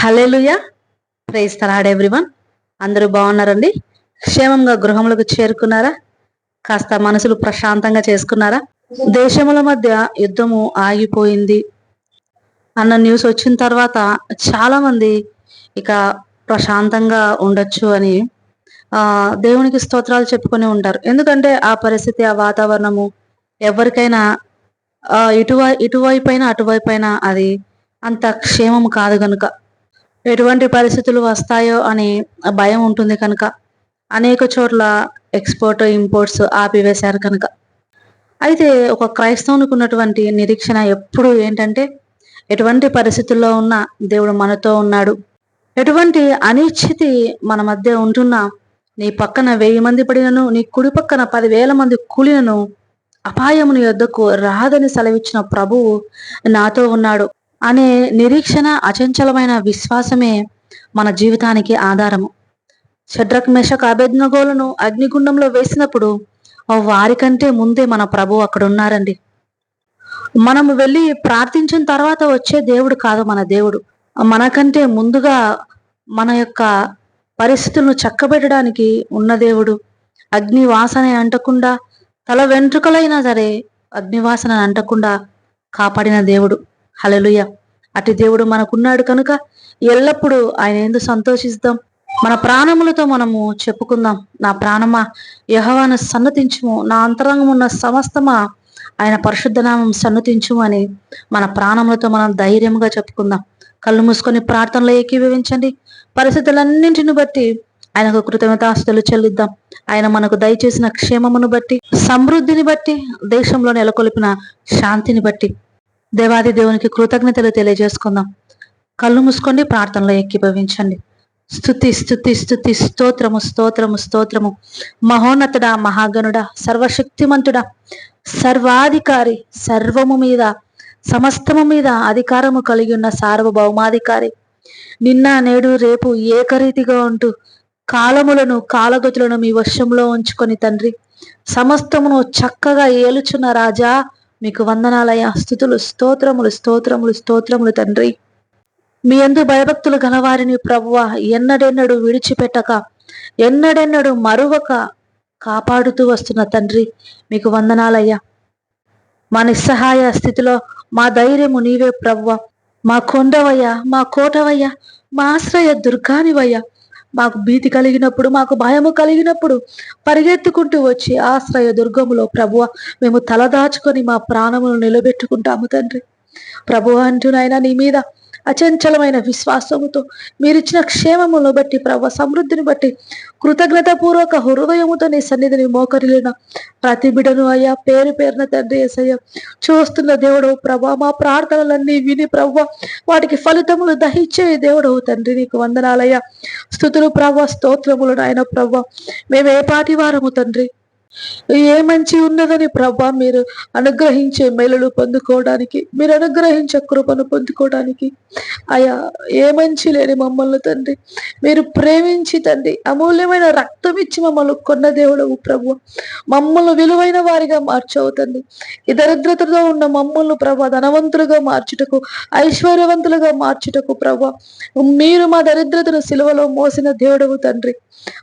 Hallelujah praise తలాడ్ everyone అందరూ బాగున్నారండి? క్షేమంగా గృహములకు చేరుకున్నారా? కాస్త మనసులు ప్రశాంతంగా చేసుకున్నారా? దేశముల మధ్య యుద్ధము ఆగిపోయింది. అన్న న్యూస్ వచ్చిన తర్వాత చాలా మంది ఇక ప్రశాంతంగా ఉండొచ్చు అని ఆ దేవునికి స్తోత్రాలు చెప్పుకొని ఉంటారు. ఎందుకంటే ఆ పరిస్థితి ఆ వాతావరణము ఎవరికైనా ఆ ఇటువై ఇటువైపైన అటువైపైన అది అంత క్షేమం కాదు కనుక ఎటువంటి పరిస్థితులు వస్తాయో అని భయం ఉంటుంది కనుక అనేక చోట్ల ఎక్స్పోర్ట్ ఇంపోర్ట్స్ ఆపివేశారు కనుక. అయితే ఒక క్రైస్తవునికి ఉన్నటువంటి నిరీక్షణ ఎప్పుడు ఏంటంటే ఎటువంటి పరిస్థితుల్లో ఉన్నా దేవుడు మనతో ఉన్నాడు. ఎటువంటి అనిశ్చితి మన మధ్య ఉంటున్నా నీ పక్కన వెయ్యి మంది పడినను నీ కుడి పక్కన పదివేల మంది కూలినను అపాయముని యొద్దకు రాదని సెలవిచ్చిన ప్రభువు నాతో ఉన్నాడు. అనే నిరీక్షణ అచంచలమైన విశ్వాసమే మన జీవితానికి ఆధారము. షడ్రక్ మెషక్ అభెజ్ఞగోలను అగ్నిగుండంలో వేసినప్పుడు వారికంటే ముందే మన ప్రభు అక్కడ ఉన్నారండి మనము వెళ్ళి ప్రార్థించిన తర్వాత వచ్చే దేవుడు కాదు మన దేవుడు. మనకంటే ముందుగా మన యొక్క పరిస్థితులను చక్కబెట్టడానికి ఉన్న దేవుడు. అగ్ని వాసన అంటకుండా తల వెంట్రుకలైనా సరే అగ్నివాసన అంటకుండా కాపాడిన దేవుడు. హలలుయ అటు దేవుడు మనకున్నాడు కనుక ఎల్లప్పుడూ ఆయన ఎందుకు సంతోషిస్తాం. మన ప్రాణములతో మనము చెప్పుకుందాం. నా ప్రాణమా యహవాను సన్నతించుము. నా అంతరంగం ఉన్న సమస్తమా ఆయన పరిశుద్ధనామం సన్నతించుము అని మన ప్రాణములతో మనం ధైర్యంగా చెప్పుకుందాం. కళ్ళు మూసుకొని ప్రార్థనలో ఏకీభవించండి. పరిస్థితులన్నింటిని బట్టి ఆయనకు కృతజ్ఞతాస్తులు చెల్లిద్దాం. ఆయన మనకు దయచేసిన క్షేమమును బట్టి సమృద్ధిని బట్టి దేశంలో నెలకొల్పిన శాంతిని బట్టి. దేవాది దేవునికి కృతజ్ఞతలు తెలియజేసుకుందాం. కళ్ళు మూసుకోండి ప్రార్థనలో ఎక్కిభవించండి స్థుతి స్థుతి స్థుతి స్తోత్రము స్తోత్రము స్తోత్రము. మహోన్నతుడా మహాగణుడా సర్వశక్తిమంతుడా సర్వాధికారి సర్వము మీద సమస్తము మీద అధికారము కలిగి ఉన్న సార్వభౌమాధికారి. నిన్న నేడు రేపు ఏకరీతిగా ఉంటూ కాలములను కాలగతులను మీ వశంలో ఉంచుకొని తండ్రి సమస్తమును చక్కగా ఏలుచున్న రాజా మీకు వందనాలయ స్థుతులు స్తోత్రములు స్తోత్రములు స్తోత్రములు తండ్రి. మీ ఎందు భయభక్తులు గలవారిని ప్రభువ ఎన్నడెన్నడు విడిచిపెట్టక ఎన్నడెన్నడు మరువక కాపాడుతూ వస్తున్న తండ్రి మీకు వందనాలయ్యా. మా నిస్సహాయ స్థితిలో మా ధైర్యము నీవే ప్రభువ. మా కొండవయ్యా మా కోటవయ్యా మా ఆశ్రయ దుర్గానివయ్యా. మాకు భీతి కలిగినప్పుడు మాకు భయము కలిగినప్పుడు పరిగెత్తుకుంటూ వచ్చి ఆశ్రయ దుర్గములో ప్రభువ మేము తలదాచుకొని మా ప్రాణములు నిలబెట్టుకుంటాము తండ్రి. ప్రభు అంటూనైనా నీ మీద అచంచలమైన విశ్వాసముతో మీరిచ్చిన క్షేమమును బట్టి ప్రభ సమృద్ధిని బట్టి కృతజ్ఞత పూర్వక హృదయముతో నీ సన్నిధిని మోకరిలిన ప్రతి బిడను అయ్యా పేరు పేరున తండ్రి ఏసయ్య చూస్తున్న దేవుడు ప్రభా మా ప్రార్థనలన్నీ విని ప్రభ వాటికి ఫలితములు దహించే దేవుడు తండ్రి నీకు వందనాలయ్యా. స్థుతులు ప్రభ స్తోత్రములు నాయన ప్రభ మేము ఏ పాటి వారము తండ్రి. ఏ మంచి ఉన్నదని ప్రభా మీరు అనుగ్రహించే మేలులు పొందుకోవడానికి మీరు అనుగ్రహించే కృపను పొందుకోవడానికి. అయా ఏ మంచి లేని మమ్మల్ని తండ్రి మీరు ప్రేమించి తండ్రి అమూల్యమైన రక్తం ఇచ్చి మమ్మల్ని కొన్న దేవుడవు ప్రభు. మమ్మల్ని విలువైన వారిగా మార్చవు తండ్రి. ఈ దరిద్రతలో ఉన్న మమ్మల్ని ప్రభా ధనవంతులుగా మార్చుటకు ఐశ్వర్యవంతులుగా మార్చుటకు ప్రభా మీరు మా దరిద్రతను సిలువలో మోసిన దేవుడవు తండ్రి.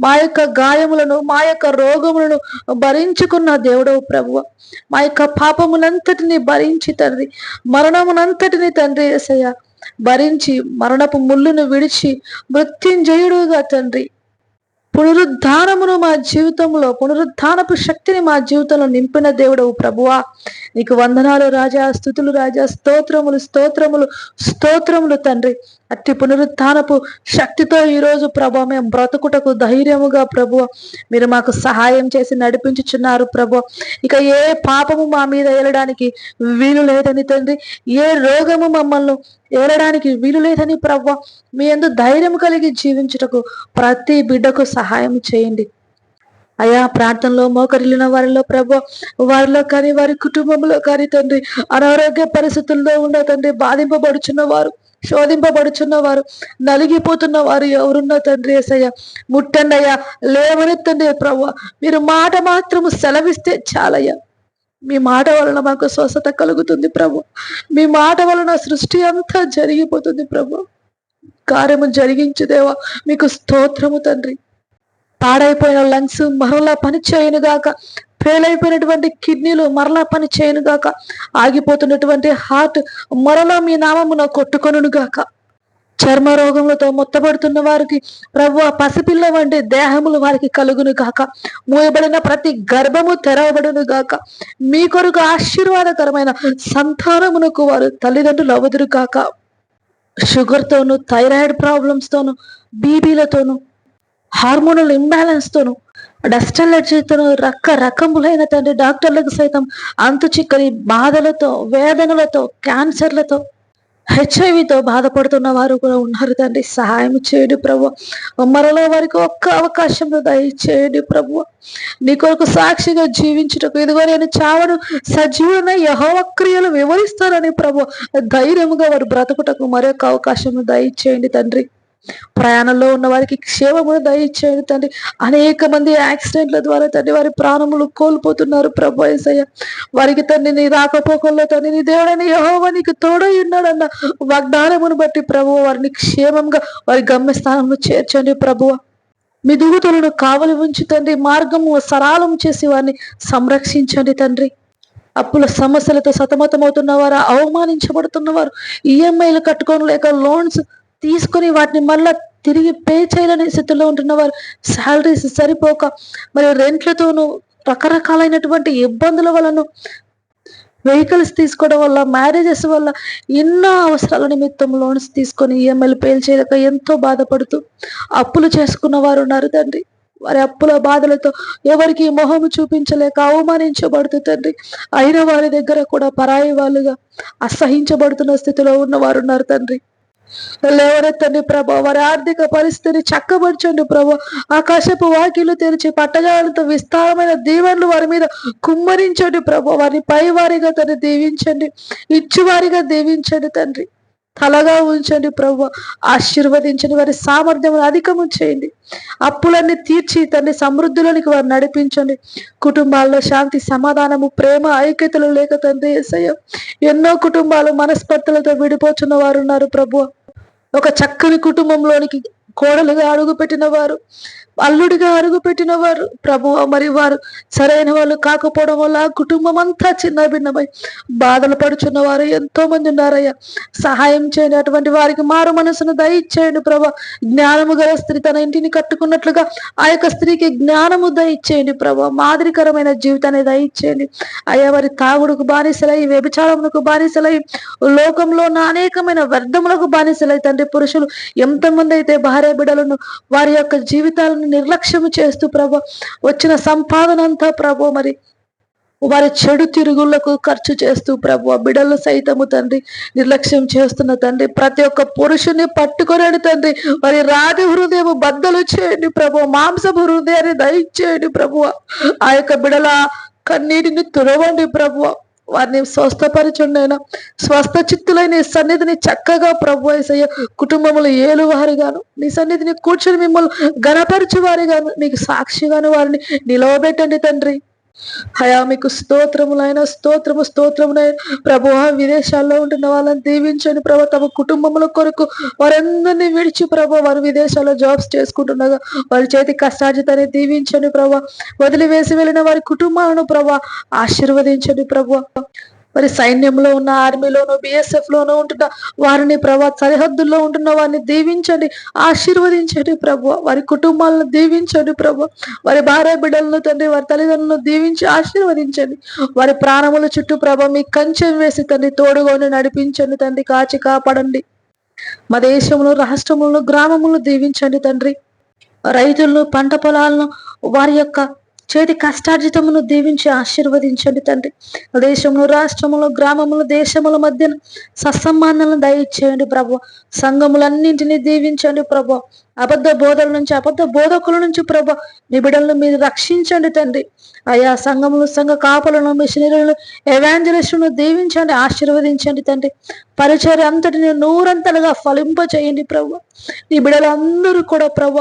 మా యొక్క గాయములను మా యొక్క రోగములను భరించుకున్న దేవుడవు ప్రభు మా యొక్క పాపమునంతటిని భరించి తండ్రి మరణమునంతటిని తండ్రి ఏసయ్య భరించి మరణపు ముళ్ళును విడిచి మృత్యుంజయుడుగా తండ్రి పునరుద్ధానమును మా జీవితంలో పునరుద్ధానపు శక్తిని మా జీవితంలో నింపిన దేవుడవు ప్రభువా. నీకు వందనాలు రాజా స్థుతులు రాజా స్తోత్రములు స్తోత్రములు స్తోత్రములు తండ్రి. అట్టి పునరుత్నపు శక్తితో ఈరోజు ప్రభు మేము బ్రతుకుటకు ధైర్యముగా ప్రభు మీరు మాకు సహాయం చేసి నడిపించుచున్నారు ప్రభు ఇక ఏ పాపము మా మీద వెళ్ళడానికి వీలు లేదని తండ్రి. ఏ రోగము మమ్మల్ని ఏలడానికి వీలు లేదని ప్రవ్వ మీ ఎందు ధైర్యం కలిగి జీవించుటకు ప్రతి బిడ్డకు సహాయం చేయండి. అయా ప్రార్థనలో మోకరిల్లిన వారిలో ప్రభు వారిలో కానీ వారి కుటుంబంలో కానీ తండ్రి అనారోగ్య పరిస్థితుల్లో ఉన్న తండ్రి బాధింపబడుచున్న వారు శోధింపబడుచున్న వారు నలిగిపోతున్న వారు ఎవరున్నా తండ్రి ఏసయ్య ముట్టండి అయ్యా లేవనెత్తండి ప్రభు మీరు మాట మాత్రము సెలవిస్తే చాలయ్యా. మీ మాట వలన మాకు స్వస్థత కలుగుతుంది ప్రభు. మీ మాట వలన సృష్టి అంతా జరిగిపోతుంది ప్రభు. కార్యము జరిగించుదేవా మీకు స్తోత్రము తండ్రి. పాడైపోయిన లంగ్స్ మరలా పని చేయను గాక. ఫెయిల్ అయిపోయినటువంటి కిడ్నీలు మరలా పని చేయను గాక. ఆగిపోతున్నటువంటి హార్ట్ మరలా మీ నామమున కొట్టుకొనును గాక. చర్మ రోగములతో మొత్తబడుతున్న వారికి ప్రభు పసిపిల్ల వంటి దేహములు వారికి కలుగును గాక. మూయబడిన ప్రతి గర్భము తెరవబడును గాక. మీ కొరకు ఆశీర్వాదకరమైన సంతానమునకు వారు తల్లిదండ్రులు అవదురు కాక షుగర్తోను థైరాయిడ్ ప్రాబ్లమ్స్తోను బీబీలతోను హార్మోనల్ ఇంబ్యాలెన్స్ తోను డస్ట్ అలర్జీతోను రకరకములైన తండ్రి డాక్టర్లకు సైతం అంతు చిక్కని బాధలతో వేదనలతో క్యాన్సర్లతో హెచ్ఐవితో బాధపడుతున్న వారు కూడా ఉన్నారు తండ్రి. సహాయం చేయండి ప్రభు. మరలో వారికి ఒక్క అవకాశం దయచేయండి ప్రభు. నీ కొరకు సాక్షిగా జీవించుటకు ఇదిగో నేను చావను. సజీవన యహోవ క్రియలు వివరిస్తానని ప్రభు ధైర్యముగా వారు బ్రతుకుటకు మరొక అవకాశం దయచేయండి తండ్రి. ప్రయాణంలో ఉన్న వారికి క్షేమమును దయచేయండి తండ్రి. అనేక మంది యాక్సిడెంట్ల ద్వారా తండ్రి వారి ప్రాణములు కోల్పోతున్నారు ప్రభు ఏసయ్య. వారికి తండ్రి నీ రాకపోకల్లో తండ్రి నీ దేవుడైన యహోవ నీకు తోడై ఉన్నాడన్న వాగ్దానమును బట్టి ప్రభు వారిని క్షేమంగా వారి గమ్యస్థానంలో చేర్చండి ప్రభువ. మీ దూతలను కావలి ఉంచి తండ్రి మార్గము సరాలం చేసి వారిని సంరక్షించండి తండ్రి. అప్పుల సమస్యలతో సతమతమవుతున్న వారు అవమానించబడుతున్న వారు ఈఎంఐలు కట్టుకోని లేక లోన్స్ తీసుకొని వాటిని మళ్ళా తిరిగి పే చేయలేని స్థితిలో ఉంటున్న వారు శాలరీస్ సరిపోక మరి రెంట్లతోనూ రకరకాలైనటువంటి ఇబ్బందుల వలన వెహికల్స్ తీసుకోవడం వల్ల మ్యారేజెస్ వల్ల ఎన్నో అవసరాల నిమిత్తం లోన్స్ తీసుకొని ఈఎంఐలు పేలు చేయలేక ఎంతో బాధపడుతూ అప్పులు చేసుకున్న వారు ఉన్నారు తండ్రి. వారి అప్పుల బాధలతో ఎవరికి మొహము చూపించలేక అవమానించబడుతూ తండ్రి. అయిన వారి దగ్గర కూడా పరాయి వాళ్ళుగా అసహించబడుతున్న స్థితిలో ఉన్న వారు ఉన్నారు తండ్రి. లేవనెత్తండి ప్రభా. వారి ఆర్థిక పరిస్థితిని చక్కబరచండి ప్రభా. ఆకాశపు వాకిలు తెరిచి పట్టజాలతో విస్తారమైన దీవెనలు వారి మీద కుమ్మరించండి ప్రభా. వారిని పై వారిగా తను దీవించండి. ఇచ్చువారిగా దీవించండి తండ్రి. తలగా ఉంచండి ప్రభు. ఆశీర్వదించండి. వారి సామర్థ్యం అధికము చేయండి. అప్పులన్నీ తీర్చి తండ్రి సమృద్ధిలోనికి వారు నడిపించండి. కుటుంబాల్లో శాంతి సమాధానము ప్రేమ ఐక్యతలు లేక తండ్రి ఎన్నో కుటుంబాలు మనస్పర్ధలతో విడిపోతున్న వారు ఉన్నారు ప్రభు. ఒక చక్కని కుటుంబంలోనికి కోడలుగా అడుగుపెట్టిన వారు. అల్లుడిగా అరుగుపెట్టిన వారు ప్రభు మరి వారు సరైన వాళ్ళు కాకపోవడం వల్ల కుటుంబం అంతా చిన్న భిన్నమై బాధలు పడుచున్న వారు ఎంతో మంది ఉన్నారయ్యా. సహాయం చేయండి అటువంటి వారికి మారు మనసును దయచేయండి ప్రభా. జ్ఞానము గల స్త్రీ తన ఇంటిని కట్టుకున్నట్లుగా ఆ యొక్క స్త్రీకి జ్ఞానము దయచేయండి ప్రభా. మాదిరికరమైన జీవితాన్ని దయచేయండి. అయ్యా వారి తాగుడుకు బానిసలై వ్యభిచారములకు బానిసలై లోకంలో ఉన్న అనేకమైన వ్యర్థములకు బానిసలై తండ్రి పురుషులు ఎంతమంది అయితే భార్య బిడ్డలను వారి యొక్క జీవితాలను నిర్లక్ష్యం చేస్తూ ప్రభ వచ్చిన సంపాదన అంతా ప్రభు మరి వారి చెడు తిరుగులకు ఖర్చు చేస్తూ ప్రభు బిడలు సైతము తండ్రి నిర్లక్ష్యం చేస్తున్న తండ్రి ప్రతి ఒక్క పురుషుని పట్టుకొనండి తండ్రి వారి రాతి హృదయము బద్దలు చేయండి ప్రభు మాంసపు హృదయాన్ని దయచేయండి ప్రభు ఆ యొక్క బిడల కన్నీటిని తుడవండి ప్రభు. వారిని స్వస్థపరచుండైన స్వస్థ చిత్తులైన నీ సన్నిధిని చక్కగా ప్రభు ఏసయ్య కుటుంబములు ఏలువారిగాను నీ సన్నిధిని కూర్చొని మిమ్మల్ని గణపరచు వారిగాను నీకు సాక్షిగాను వారిని నిలవబెట్టండి తండ్రి. హయా మీకు స్తోత్రములైన స్తోత్రము స్తోత్రములైన ప్రభు విదేశాల్లో ఉంటున్న వాళ్ళని దీవించండి ప్రభు. తమ కుటుంబముల కొరకు వారందరినీ విడిచి ప్రభు వారు విదేశాల్లో జాబ్స్ చేసుకుంటుండగా వారి చేతి కష్టార్జితాన్ని దీవించండి ప్రభు. వదిలివేసి వెళ్ళిన వారి కుటుంబాలను ప్రభు ఆశీర్వదించండి ప్రభు. మరి సైన్యంలో ఉన్న ఆర్మీలోను బిఎస్ఎఫ్ లోను ఉంటున్న వారిని ప్రభా సరిహద్దుల్లో ఉంటున్న వారిని దీవించండి ఆశీర్వదించండి ప్రభు. వారి కుటుంబాలను దీవించండి ప్రభు. వారి భార్య బిడ్డలను తండ్రి వారి తల్లిదండ్రులను దీవించి ఆశీర్వదించండి. వారి ప్రాణముల చుట్టూ ప్రభ మీ కంచెం వేసి తండ్రి తోడుగోని నడిపించండి తండ్రి. కాచి కాపాడండి. మా దేశంలో రాష్ట్రములను గ్రామములను దీవించండి తండ్రి. రైతులను పంట పొలాలను వారి యొక్క చేతి కష్టార్జితమును దీవించి ఆశీర్వదించండి తండ్రి. దేశంలో రాష్ట్రములు గ్రామములు దేశముల మధ్యన సత్సంబంధాలను దయచేయండి ప్రభు. సంఘములన్నింటినీ దీవించండి ప్రభు. అబద్ధ బోధల నుంచి అబద్ధ బోధకుల నుంచి ప్రభు నిబిడలను బిడ్డలను మీరు రక్షించండి తండ్రి. అయా సంఘములు సంఘ కాపులను మిషనరీలను ఎవాంజలిస్టులను దీవించండి ఆశీర్వదించండి తండ్రి. పరిచర్య అంతటిని నూరంతలుగా ఫలింప చేయండి ప్రభు. నీ బిడ్డలందరూ కూడా ప్రభు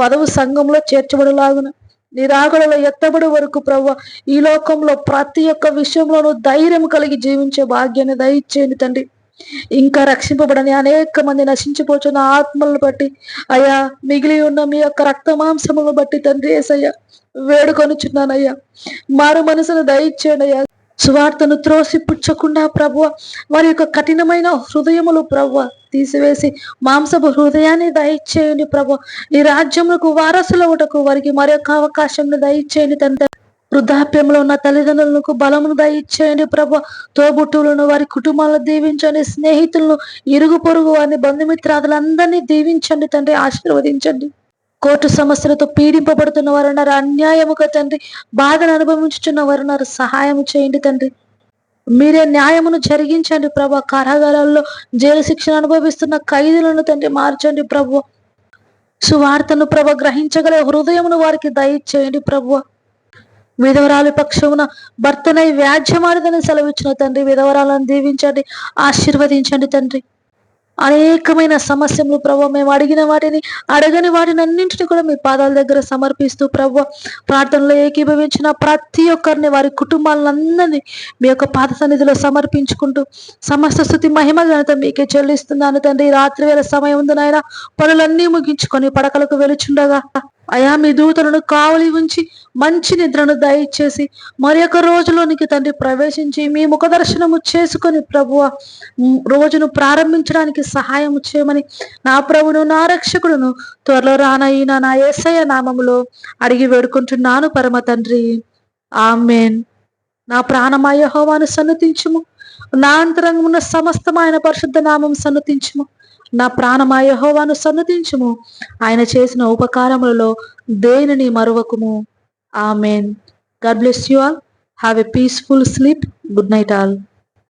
వధవు సంఘంలో చేర్చబడలాగున నీ రాకడలో ఎత్తబడి వరకు ప్రభు ఈ లోకంలో ప్రతి ఒక్క విషయంలోనూ ధైర్యం కలిగి జీవించే భాగ్యాన్ని దయచేయండి తండ్రి. ఇంకా రక్షింపబడని అనేక మంది నశించిపోతున్న ఆత్మలను బట్టి అయ్యా మిగిలి ఉన్న మీ యొక్క రక్త బట్టి తండ్రి ఏసయ్యా వేడుకొనుచున్నానయ్యా. మారు మనసును దయచేయండి అయ్యా. సువార్తను త్రోసి పుచ్చకుండా ప్రభు వారి యొక్క కఠినమైన హృదయములు ప్రభు తీసివేసి మాంసపు హృదయాన్ని దయచేయండి ప్రభు ఈ రాజ్యములకు వారసులవుటకు వారికి మరొక అవకాశం దయచేయండి తండ్రి. వృద్ధాప్యంలో ఉన్న తల్లిదండ్రులకు బలమును దయచేయండి ప్రభు తోబుట్టువులను వారి కుటుంబాలను దీవించండి. స్నేహితులను ఇరుగు పొరుగు వారిని బంధుమిత్రాదులందరినీ దీవించండి తండ్రి. ఆశీర్వదించండి. కోర్టు సమస్యలతో పీడింపబడుతున్న వారు ఉన్నారు అన్యాయముగా తండ్రి బాధను అనుభవించుచున్న వారు ఉన్నారు సహాయం చేయండి తండ్రి. మీరే న్యాయమును జరిగించండి ప్రభు. కారాగారాల్లో జైలు శిక్షణ అనుభవిస్తున్న ఖైదీలను తండ్రి మార్చండి ప్రభు. సువార్తను ప్రభ గ్రహించగల హృదయమును వారికి దయచేయండి ప్రభు. విధవరాలి పక్షమున భర్తనై వ్యాజ్యమాడిదని సెలవిచ్చిన తండ్రి విధవరాలను దీవించండి ఆశీర్వదించండి తండ్రి. అనేకమైన సమస్యలు ప్రభు మేము అడిగిన వాటిని అడగని వాటిని అన్నింటిని కూడా మీ పాదాల దగ్గర సమర్పిస్తూ ప్రభు ప్రార్థనలో ఏకీభవించిన ప్రతి ఒక్కరిని వారి కుటుంబాలందరినీ మీ యొక్క పాద సన్నిధిలో సమర్పించుకుంటూ సమస్త స్థుతి మహిమ ఘనత మీకే చెల్లిస్తున్నాను తండ్రి. రాత్రి వేళ సమయం ఉంది నాయన పనులన్నీ ముగించుకొని పడకలకు వెలుచుండగా అయా మీ దూతలను కావలి ఉంచి మంచి నిద్రను దయచేసి మరి యొక్క రోజులోనికి తండ్రి ప్రవేశించి మీ ముఖ దర్శనము చేసుకొని ప్రభువ రోజును ప్రారంభించడానికి సహాయం చేయమని నా ప్రభును నా రక్షకుడును త్వరలో రానయ్యిన నా ఏసయ్య నామములో అడిగి వేడుకుంటున్నాను పరమ తండ్రి. ఆమెన్. నా ప్రాణమాయ హోవాను సన్నతించుము. నా అంతరంగమున్న సమస్తమైన పరిశుద్ధ నామం సన్నతించుము. నా ప్రాణమా యహోవాను సన్నతించుము. ఆయన చేసిన ఉపకారములలో దేనిని మరువకుము? Amen. God bless you all. Have a peaceful sleep. Good night all.